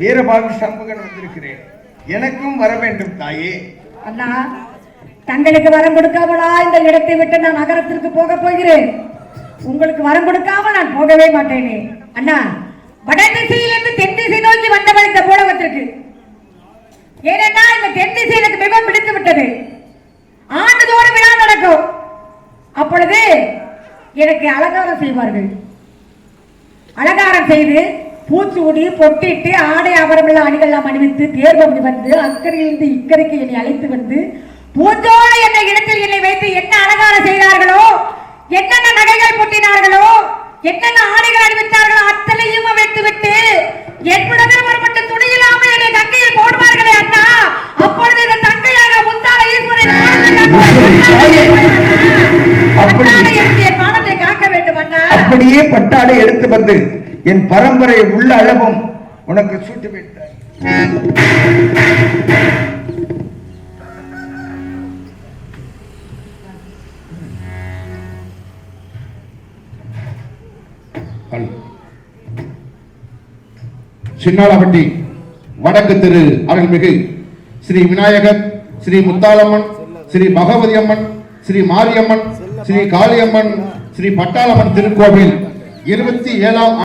வீரபாகு சண்முகன் வந்திருக்கிறேன். எனக்கும் வர வேண்டும் தாயே. அண்ணா தங்களுக்கு வரம் கொடுக்காமலா இந்த இடத்தை விட்டு நான் நகரத்திற்கு போக போகிறேன்? உங்களுக்கு வரம் கொடுக்காம நான் போகவே மாட்டேனே. அண்ணா வட திசையிலிருந்து தென் திசை நோக்கி வந்தவன் இந்த பூலகத்திற்கு. ஏனென்னா இந்த தென் திசை எனக்கு மிகவும் பிடித்து விட்டது ஆண்டுதோறும் விழா நடக்கும். அப்பொழுது எனக்கு அலங்காரம் செய்வார்கள். அலங்காரம் செய்து பூச்சூடி பொட்டிட்டு ஆடை ஆபரமுள்ள அணிகள்லாம் அணிவித்து தேர்வம் வந்து அக்கறையிலிருந்து இக்கரைக்கு என்னை அழைத்து வந்து பூஞ்சோடு என்ற இடத்தில் என்னை வைத்து என்ன அலங்காரம் செய்தார்களோ? என்னென்ன நகைகள் பொட்டினார்களோ? என்னென்ன ஆடைகள் அணிவித்தார்களோ? அத்தனையும் வைத்து விட்டு என்னுடன் ஒரு மட்டும் துணி இல்லாமல் என்னை கங்கையில் போடுவார்களே அண்ணா. அப்பொழுது இந்த தங்கையாக முத்தான ஈஸ்வரன் அப்படியே பட்டாடை எடுத்து வந்து என் பரம்பரை உள்ள அளவும் உனக்கு சூட்டி வைத்தார் கல். வடக்கு திரு அருள்மிகு ஸ்ரீ விநாயகர் ஸ்ரீ முத்தாலம்மன் ஸ்ரீ பகவதி அம்மன் ஸ்ரீ மாரியம்மன் ஸ்ரீ காளியம்மன் ஸ்ரீ பட்டாளம்மன் திருக்கோவில் இருபத்தி ஏழாம்